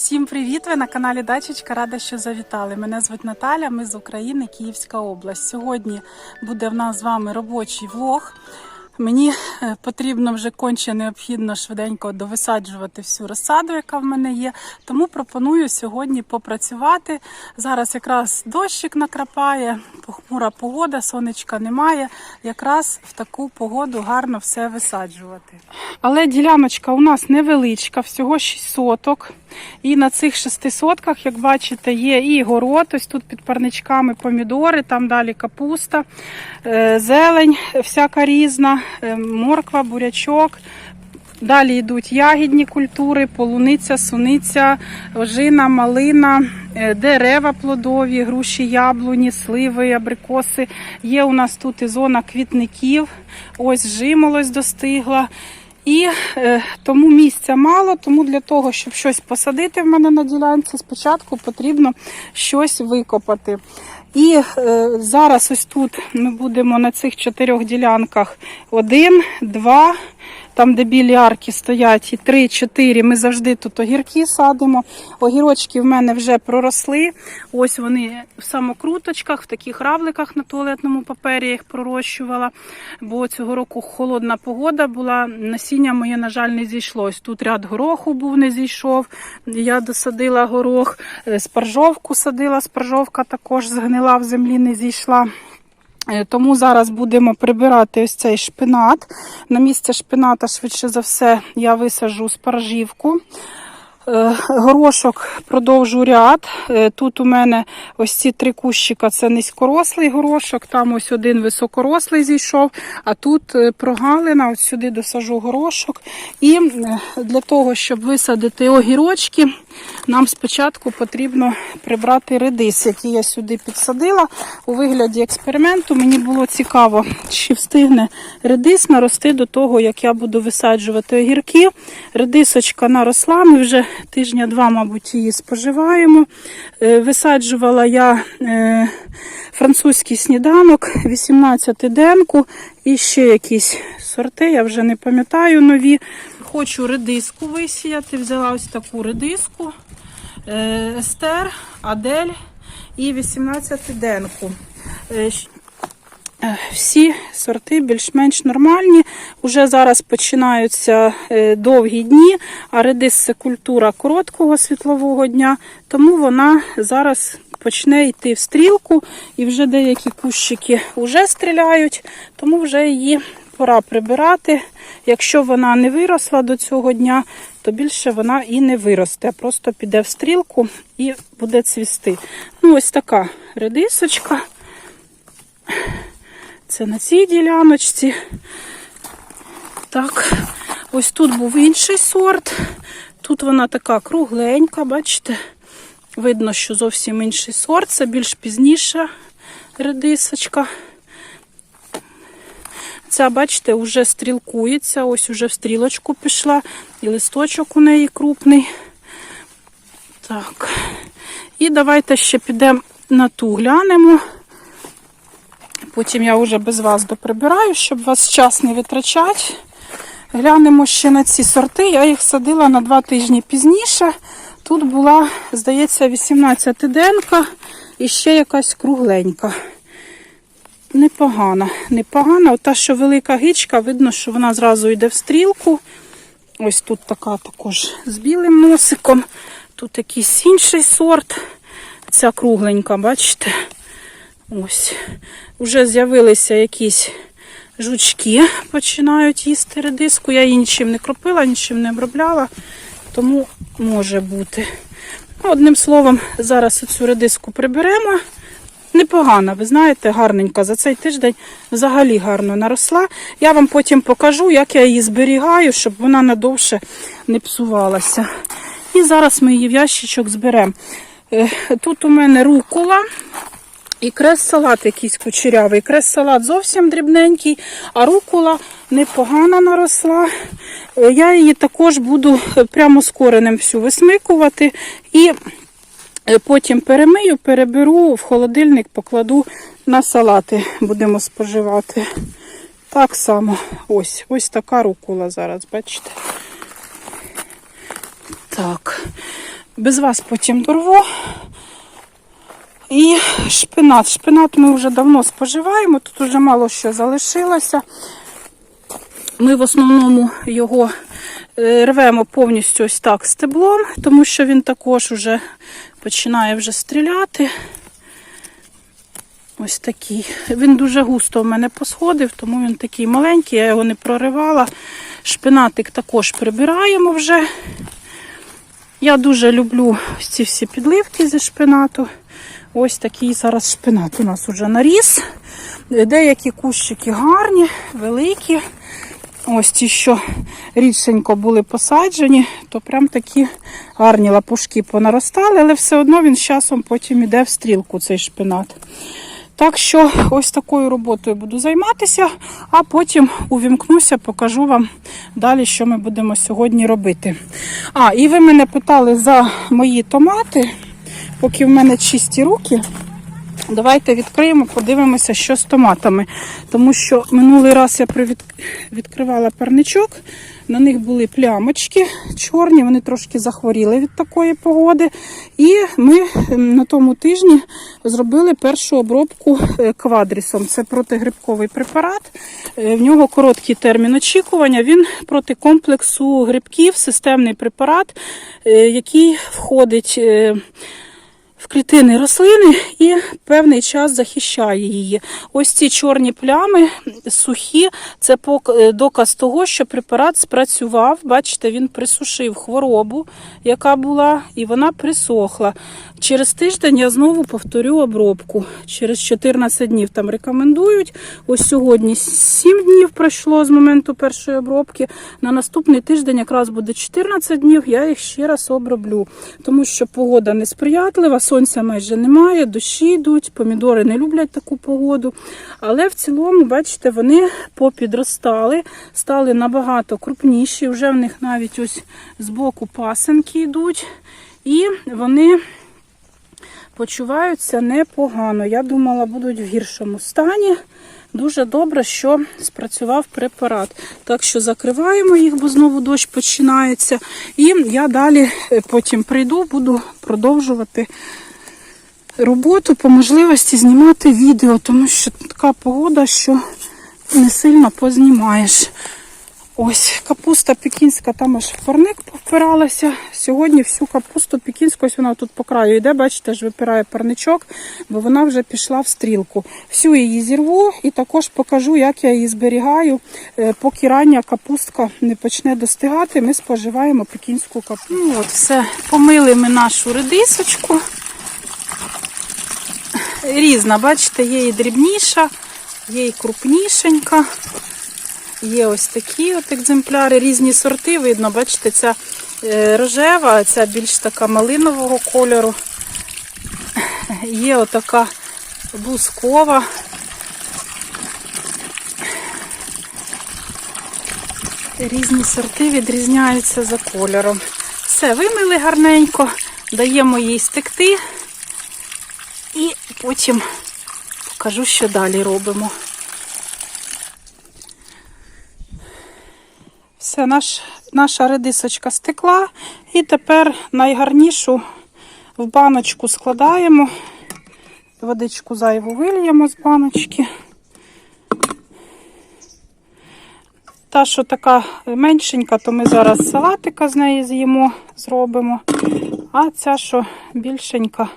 Всім привіт! Ви на каналі Дачечка. Рада, що завітали. Мене звуть Наталя. Ми з України, Київська область. Сьогодні буде в нас з вами робочий влог. Мені е, потрібно вже конче необхідно швиденько довисаджувати всю розсаду, яка в мене є. Тому пропоную сьогодні попрацювати. Зараз якраз дощик накрапає, похмура погода, сонечка немає. Якраз в таку погоду гарно все висаджувати. Але діляночка у нас невеличка, всього 6 соток. І на цих 6 сотках, як бачите, є і город, ось тут під парничками помідори, там далі капуста, е, зелень всяка різна, морква, бурячок. Далі йдуть ягідні культури, полуниця, суниця, ожина, малина, е, дерева плодові, груші, яблуні, сливи, абрикоси. Є у нас тут і зона квітників, ось жимолось достигла. І е, тому місця мало, тому для того, щоб щось посадити в мене на ділянці, спочатку потрібно щось викопати. І е, зараз ось тут ми будемо на цих чотирьох ділянках. Один, два, там, де білі арки стоять, і три, чотири. Ми завжди тут огірки садимо. Огірочки в мене вже проросли. Ось вони в самокруточках, в таких равликах на туалетному папері я їх пророщувала. Бо цього року холодна погода була. Насіння моє, на жаль, не зійшлось. Тут ряд гороху був, не зійшов. Я досадила горох, Е, спаржовку садила, спаржовка також згнила в землі, не зійшла. Е, Тому зараз будемо прибирати ось цей шпинат. На місце шпината, швидше за все, я висаджу спаржівку. Е, Горошок продовжу ряд. Е, Тут у мене ось ці три кущика це низькорослий горошок, там ось один високорослий зійшов, а тут прогалина, ось сюди досажу горошок. І для того, щоб висадити огірочки, нам спочатку потрібно прибрати редис, який я сюди підсадила у вигляді експерименту. Мені було цікаво, чи встигне редис нарости до того, як я буду висаджувати огірки. Редисочка наросла, ми вже тижня два, мабуть, її споживаємо. Е, Висаджувала я е, французький сніданок, 18 денку і ще якісь сорти, я вже не пам'ятаю нові. Хочу редиску висіяти, взяла ось таку редиску. Е, Естер, Адель і 18 денку. Е, е, Всі сорти більш-менш нормальні. Уже зараз починаються довгі дні, а редис це культура короткого світлового дня, тому вона зараз почне йти в стрілку, і вже деякі кущики вже стріляють, тому вже її пора прибирати. Якщо вона не виросла до цього дня, то більше вона і не виросте, просто піде в стрілку і буде цвісти. Ну, ось така редисочка. Це на цій діляночці. Так, ось тут був інший сорт. Тут вона така кругленька, бачите? Видно, що зовсім інший сорт. Це більш пізніша редисочка. Ця, бачите, вже стрілкується, ось уже в стрілочку пішла, і листочок у неї крупний. Так. І давайте ще підемо на ту глянемо. Потім я вже без вас доприбираю, щоб вас час не витрачати. Глянемо ще на ці сорти. Я їх садила на два тижні пізніше. Тут була, здається, 18 денка і ще якась кругленька. Непогана, непогана. Ота, що велика гичка, видно, що вона зразу йде в стрілку. Ось тут така також з білим носиком. Тут якийсь інший сорт. Ця кругленька, бачите? Ось. Уже з'явилися якісь жучки, починають їсти редиску. Я її нічим не кропила, нічим не обробляла, тому може бути. Одним словом, зараз цю редиску приберемо. Непогана, ви знаєте, гарненька. За цей тиждень взагалі гарно наросла. Я вам потім покажу, як я її зберігаю, щоб вона надовше не псувалася. І зараз ми її в ящичок зберемо. Е, Тут у мене рукола. І крес-салат якийсь кучерявий. Крес-салат зовсім дрібненький, а рукола непогано наросла. Е, Я її також буду е, прямо з коренем всю висмикувати і потім перемию, переберу в холодильник, покладу на салати. Будемо споживати. Так само ось ось така рукола зараз, бачите. Так. Без вас потім дорву. І шпинат. Шпинат ми вже давно споживаємо, тут вже мало що залишилося. Ми в основному його е, рвемо повністю ось так стеблом, тому що він також вже починає вже стріляти. Ось такий. Він дуже густо в мене посходив, тому він такий маленький, я його не проривала. Шпинатик також прибираємо вже. Я дуже люблю ці всі підливки зі шпинату. Ось такий зараз шпинат у нас уже наріс. Деякі кущики гарні, великі. Ось ті, що рідшенько були посаджені, то прям такі гарні лапушки понаростали, але все одно він з часом потім іде в стрілку, цей шпинат. Так що ось такою роботою буду займатися, а потім увімкнуся, покажу вам далі, що ми будемо сьогодні робити. А, і ви мене питали за мої томати, поки в мене чисті руки. Давайте відкриємо, подивимося, що з томатами. Тому що минулий раз я відкривала парничок, на них були плямочки чорні, вони трошки захворіли від такої погоди. І ми на тому тижні зробили першу обробку е, квадрісом. Це протигрибковий препарат. Е, В нього короткий термін очікування. Він проти комплексу грибків, системний препарат, е, який входить. В клітини рослини і певний час захищає її. Ось ці чорні плями сухі, це е, доказ того, що препарат спрацював. Бачите, він присушив хворобу, яка була, і вона присохла. Через тиждень я знову повторю обробку. Через 14 днів там рекомендують. Ось сьогодні 7 днів пройшло з моменту першої обробки. На наступний тиждень якраз буде 14 днів. Я їх ще раз оброблю, тому що погода несприятлива, сонця майже немає, дощі йдуть, помідори не люблять таку погоду. Але в цілому, бачите, вони попідростали, стали набагато крупніші. Вже в них навіть ось збоку пасенки йдуть. І вони почуваються непогано. Я думала, будуть в гіршому стані. Дуже добре, що спрацював препарат. Так що закриваємо їх, бо знову дощ починається. І я далі е, потім прийду, буду продовжувати роботу, по можливості знімати відео, тому що така погода, що не сильно познімаєш. Ось капуста пекінська, там аж парник повпиралася. Сьогодні всю капусту пекінську, ось вона тут по краю йде, бачите, аж випирає парничок, бо вона вже пішла в стрілку. Всю її зірву і також покажу, як я її зберігаю. Е, Поки рання капустка не почне достигати, ми споживаємо пекінську капусту. Ну, от все, помили ми нашу редисочку. Різна, бачите, є і дрібніша, є і крупнішенька. Є ось такі от екземпляри, різні сорти. Видно, бачите, ця е, рожева, ця більш така малинового кольору. Є отака бускова. Різні сорти відрізняються за кольором. Все, вимили гарненько, даємо їй стекти і потім покажу, що далі робимо. Все, наш, наша редисочка стекла. І тепер найгарнішу в баночку складаємо. Водичку зайву вильємо з баночки. Та, що така меншенька, то ми зараз салатика з неї з'їмо, зробимо. А ця, що більшенька,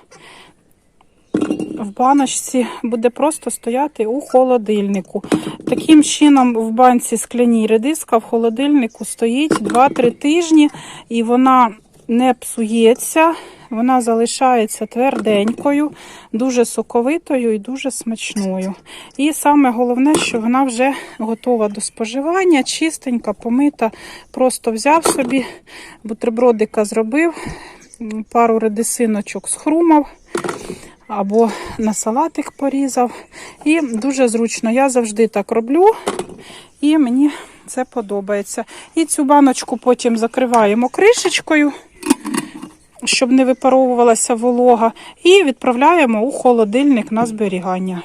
в баночці буде просто стояти у холодильнику. Таким чином, в банці скляній редиска в холодильнику стоїть 2-3 тижні, і вона не псується, вона залишається тверденькою, дуже соковитою і дуже смачною. І саме головне, що вона вже готова до споживання, чистенька, помита. Просто взяв собі, бутербродика зробив, пару редисиночок схрумав або на салатик порізав. І дуже зручно. Я завжди так роблю, і мені це подобається. І цю баночку потім закриваємо кришечкою, щоб не випаровувалася волога, і відправляємо у холодильник на зберігання.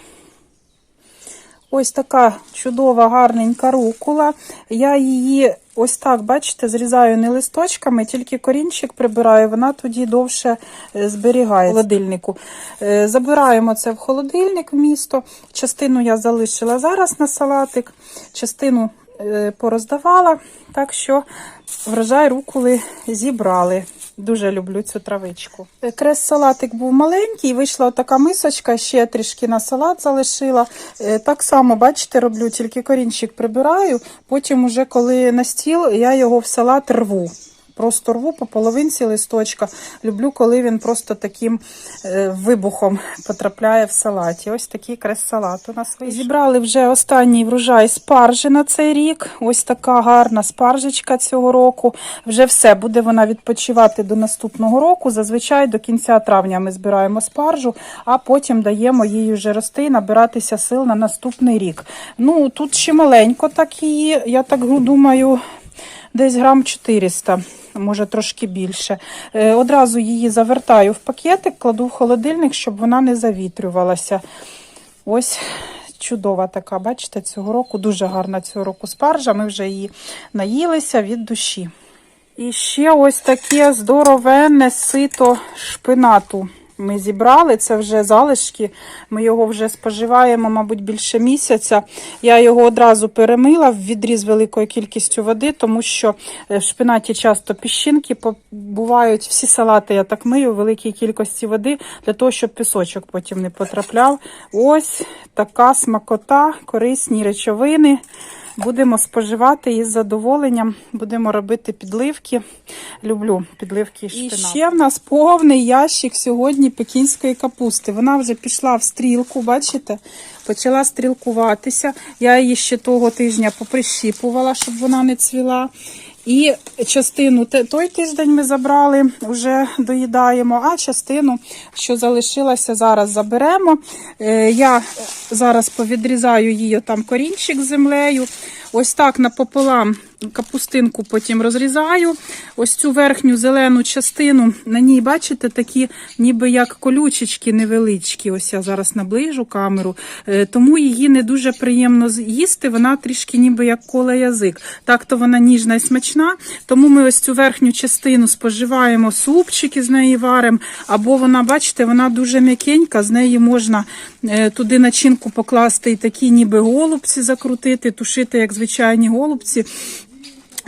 Ось така чудова, гарненька рукола. Я її Ось так, бачите, зрізаю не листочками, тільки корінчик прибираю, вона тоді довше е, зберігає в холодильнику. Е, Забираємо це в холодильник в місто. Частину я залишила зараз на салатик, частину е, пороздавала, так що врожай руколи зібрали. Дуже люблю цю травичку. Е, Крес-салатик був маленький, вийшла така мисочка, ще трішки на салат залишила. Е, Так само, бачите, роблю, тільки корінчик прибираю, потім, уже коли на стіл, я його в салат рву. Просто рву по половинці листочка. Люблю, коли він просто таким е, вибухом потрапляє в салаті. Ось такий крес-салат у нас вийшов. Зібрали вже останній врожай спаржі на цей рік. Ось така гарна спаржечка цього року. Вже все, буде вона відпочивати до наступного року. Зазвичай до кінця травня ми збираємо спаржу, а потім даємо їй вже рости і набиратися сил на наступний рік. Ну, тут ще маленько так її, я так думаю, десь грам 400 може трошки більше. Е, Одразу її завертаю в пакетик, кладу в холодильник, щоб вона не завітрювалася. Ось чудова така, бачите, цього року дуже гарна цього року спаржа. Ми вже її наїлися від душі. І ще ось таке здоровенне сито шпинату. Ми зібрали, це вже залишки. Ми його вже споживаємо, мабуть, більше місяця. Я його одразу перемила в відрі з великою кількістю води, тому що е, в шпинаті часто піщинки бувають. Всі салати я так мию в великій кількості води, для того, щоб пісочок потім не потрапляв. Ось така смакота, корисні речовини. Будемо споживати із задоволенням, будемо робити підливки. Люблю підливки і шпинат. І ще в нас повний ящик сьогодні пекінської капусти. Вона вже пішла в стрілку, бачите? Почала стрілкуватися. Я її ще того тижня поприщіпувала, щоб вона не цвіла. І частину той тиждень ми забрали, вже доїдаємо, а частину, що залишилася, зараз заберемо. Е, Я зараз повідрізаю її там корінчик з землею. Ось так напополам капустинку потім розрізаю. Ось цю верхню зелену частину, на ній, бачите, такі ніби як колючечки невеличкі. Ось я зараз наближу камеру, Е, тому її не дуже приємно їсти, вона трішки ніби як коле язик. Так то вона ніжна і смачна, тому ми ось цю верхню частину споживаємо, супчики з неї варимо, або вона, бачите, вона дуже м'якенька, з неї можна е, туди начинку покласти і такі ніби голубці закрутити, тушити, як звичайні голубці.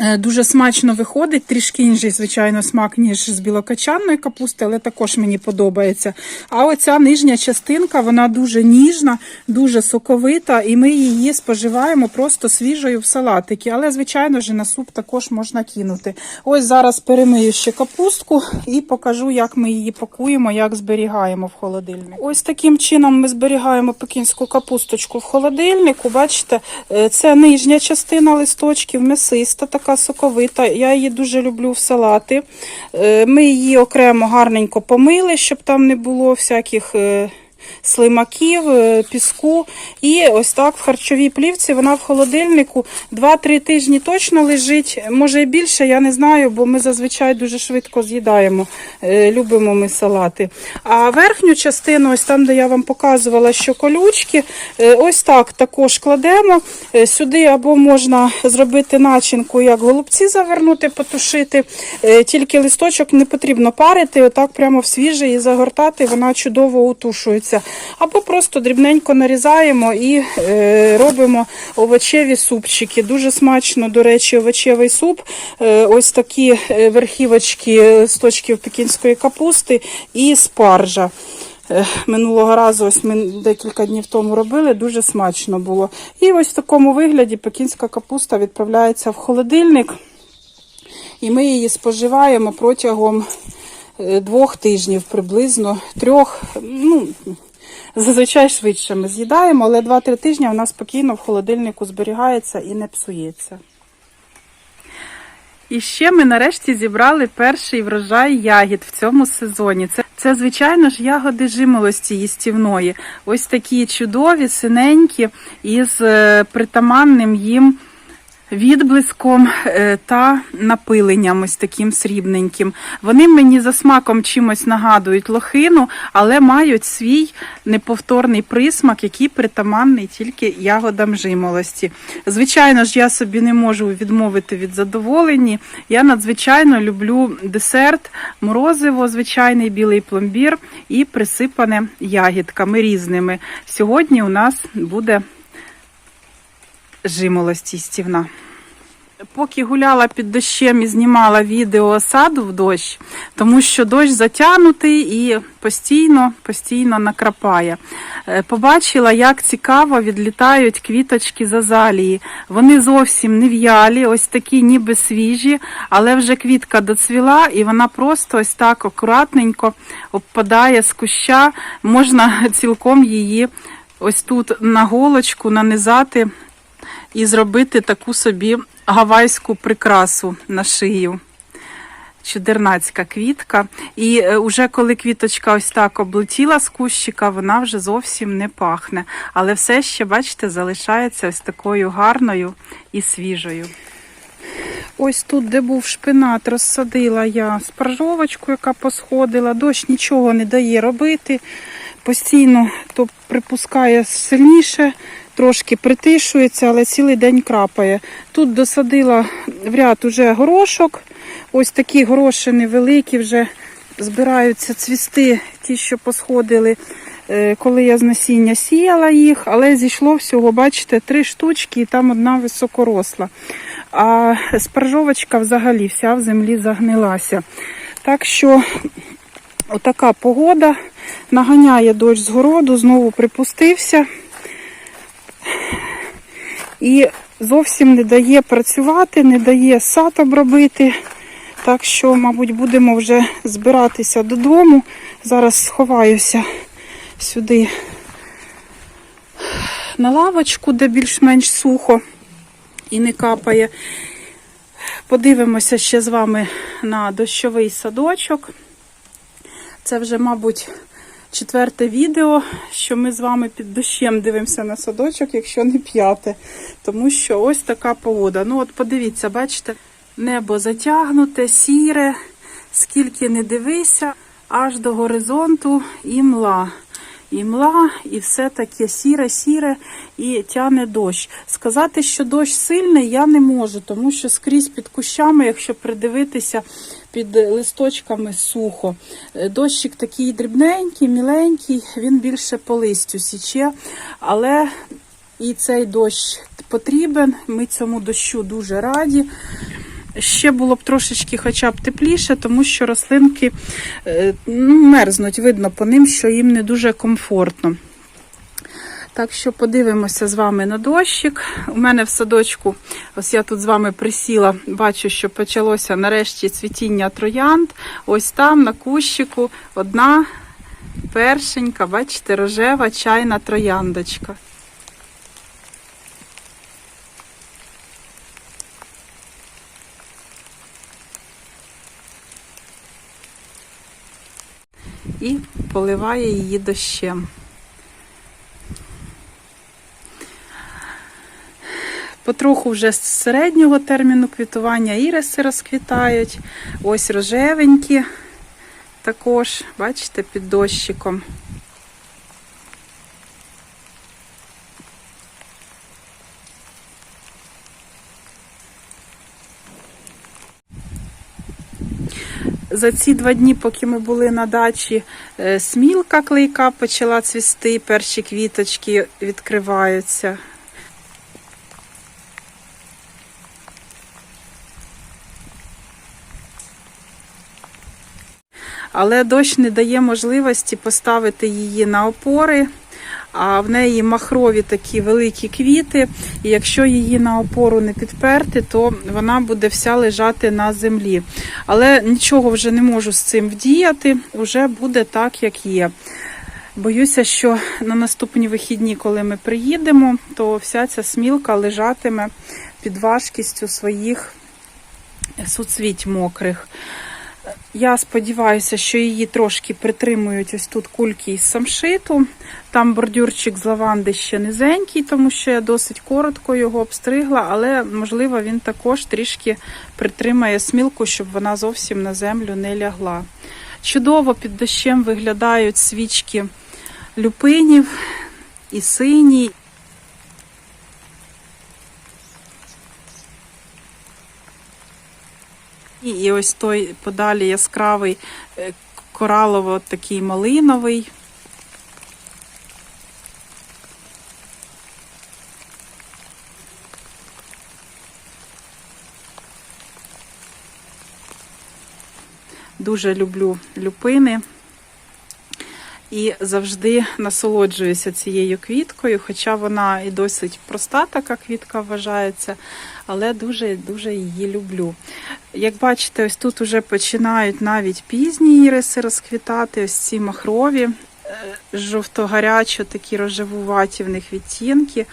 Е, Дуже смачно виходить, трішки інший, звичайно, смак, ніж з білокачанної капусти, але також мені подобається. А оця нижня частинка, вона дуже ніжна, дуже соковита, і ми її споживаємо просто свіжою в салатики. Але, звичайно ж, на суп також можна кинути. Ось зараз перемию ще капустку і покажу, як ми її пакуємо, як зберігаємо в холодильник. Ось таким чином ми зберігаємо пекінську капусточку в холодильнику. Бачите, е, це нижня частина листочків, м'ясиста, така соковита. Я її дуже люблю в салати. Е, Ми її окремо гарненько помили, щоб там не було всяких. Слимаків, е, піску. І ось так в харчовій плівці вона в холодильнику 2-3 тижні точно лежить. Може і більше, я не знаю, бо ми зазвичай дуже швидко з'їдаємо. Е, Любимо ми салати. А верхню частину, ось там, де я вам показувала, що колючки, е, ось так також кладемо. Сюди або можна зробити начинку, як голубці завернути, потушити. Тільки листочок не потрібно парити, отак прямо в свіже і загортати, вона чудово утушується. Або просто дрібненько нарізаємо і е, робимо овочеві супчики. Дуже смачно, до речі, овочевий суп. Е, ось такі е, верхівочки листочків пекінської капусти і спаржа. Е, Минулого разу, ось ми декілька днів тому робили, дуже смачно було. І ось в такому вигляді пекінська капуста відправляється в холодильник, і ми її споживаємо протягом двох тижнів, приблизно трьох. ну, Зазвичай швидше ми з'їдаємо, але 2-3 тижні вона спокійно в холодильнику зберігається і не псується. І ще ми нарешті зібрали перший врожай ягід в цьому сезоні. Це, це звичайно ж, ягоди жимолості їстівної. Ось такі чудові, синенькі, із е, притаманним їм відблиском е, та напиленням ось таким срібненьким. Вони мені за смаком чимось нагадують лохину, але мають свій неповторний присмак, який притаманний тільки ягодам жимолості. Звичайно ж, я собі не можу відмовити від задоволення. Я надзвичайно люблю десерт, морозиво, звичайний білий пломбір і присипане ягідками різними. Сьогодні у нас буде жимолості стівна. Поки гуляла під дощем і знімала відео саду в дощ, тому що дощ затягнутий і постійно, постійно накрапає. Е, Побачила, як цікаво відлітають квіточки з азалії. Вони зовсім не в'ялі, ось такі ніби свіжі, але вже квітка доцвіла і вона просто ось так акуратненько обпадає з куща. Можна цілком її ось тут на голочку нанизати і зробити таку собі гавайську прикрасу на шию. Чудернацька квітка. І е, уже коли квіточка ось так облетіла з кущика, вона вже зовсім не пахне. Але все ще, бачите, залишається ось такою гарною і свіжою. Ось тут, де був шпинат, розсадила я спаржовочку, яка посходила. Дощ нічого не дає робити. Постійно то припускає сильніше, трошки притишується, але цілий день крапає. Тут досадила в ряд уже горошок. Ось такі горошини великі вже збираються цвісти, ті, що посходили, е, коли я з насіння сіяла їх, але зійшло всього, бачите, три штучки і там одна високоросла. А спаржовочка взагалі вся в землі загнилася. Так що отака погода. Наганяє дощ з городу, знову припустився і зовсім не дає працювати, не дає сад обробити. Так що, мабуть, будемо вже збиратися додому. Зараз сховаюся сюди на лавочку, де більш-менш сухо і не капає. Подивимося ще з вами на дощовий садочок. Це вже, мабуть, четверте відео, що ми з вами під дощем дивимося на садочок, якщо не п'яте. Тому що ось така погода. Ну, от подивіться, бачите, небо затягнуте, сіре, скільки не дивися, аж до горизонту і мла. І мла, і все таке сіре-сіре і тяне дощ. Сказати, що дощ сильний, я не можу, тому що скрізь під кущами, якщо придивитися, під листочками сухо. Е, Дощик такий дрібненький, міленький, він більше по листю січе, але і цей дощ потрібен. Ми цьому дощу дуже раді. Ще було б трошечки хоча б тепліше, тому що рослинки е, ну, мерзнуть, видно по ним, що їм не дуже комфортно. Так що подивимося з вами на дощик. У мене в садочку, ось я тут з вами присіла, бачу, що почалося нарешті цвітіння троянд. Ось там на кущику одна першенька, бачите, рожева чайна трояндочка. І поливає її дощем. Потроху вже з середнього терміну квітування іриси розквітають. Ось рожевенькі також, бачите, під дощиком. За ці два дні, поки ми були на дачі, е, смілка клейка почала цвісти, перші квіточки відкриваються. Але дощ не дає можливості поставити її на опори, а в неї махрові такі великі квіти. І якщо її на опору не підперти, то вона буде вся лежати на землі. Але нічого вже не можу з цим вдіяти, вже буде так, як є. Боюся, що на наступні вихідні, коли ми приїдемо, то вся ця смілка лежатиме під важкістю своїх суцвіть мокрих. Я сподіваюся, що її трошки притримують ось тут кульки із самшиту. Там бордюрчик з лаванди ще низенький, тому що я досить коротко його обстригла, але можливо він також трішки притримає смілку, щоб вона зовсім на землю не лягла. Чудово під дощем виглядають свічки люпинів і сині. І, ось той подалі яскравий е, коралово такий малиновий. Дуже люблю люпини і завжди насолоджуюся цією квіткою, хоча вона і досить проста, така квітка вважається, але дуже-дуже її люблю. Як бачите, ось тут вже починають навіть пізні іриси розквітати, ось ці махрові, е, жовто-гарячо, такі рожевуваті в них відтінки.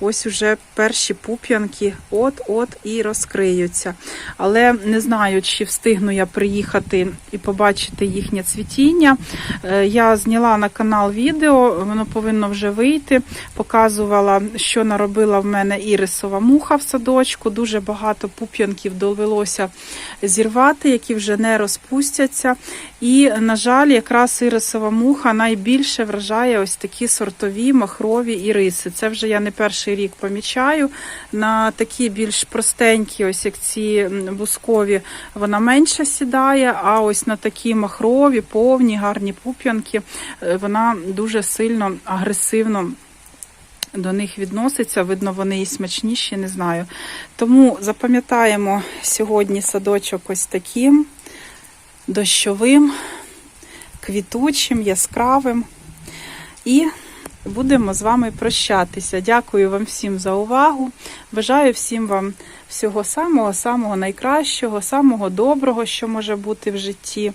Ось уже перші пуп'янки от-от і розкриються. Але не знаю, чи встигну я приїхати і побачити їхнє цвітіння. Е, Я зняла на канал відео, воно повинно вже вийти. Показувала, що наробила в мене ірисова муха в садочку. Дуже багато пуп'янків довелося зірвати, які вже не розпустяться. І, на жаль, якраз ірисова муха найбільше вражає ось такі сортові махрові іриси. Це вже я не перший рік помічаю. На такі більш простенькі, ось як ці бускові, вона менше сідає, а ось на такі махрові, повні, гарні пуп'янки, е, вона дуже сильно агресивно. До них відноситься, видно, вони і смачніші, не знаю. Тому запам'ятаємо сьогодні садочок ось таким дощовим, квітучим, яскравим. І будемо з вами прощатися. Дякую вам всім за увагу. Бажаю всім вам всього самого-самого найкращого, самого доброго, що може бути в житті.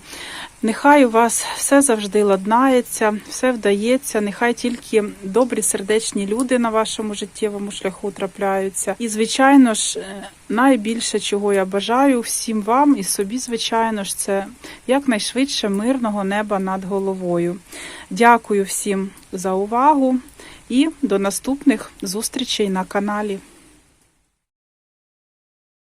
Нехай у вас все завжди ладнається, все вдається. Нехай тільки добрі сердечні люди на вашому життєвому шляху трапляються. І, звичайно ж, е, найбільше, чого я бажаю всім вам і собі, звичайно ж, це якнайшвидше мирного неба над головою. Дякую всім за увагу і до наступних зустрічей на каналі.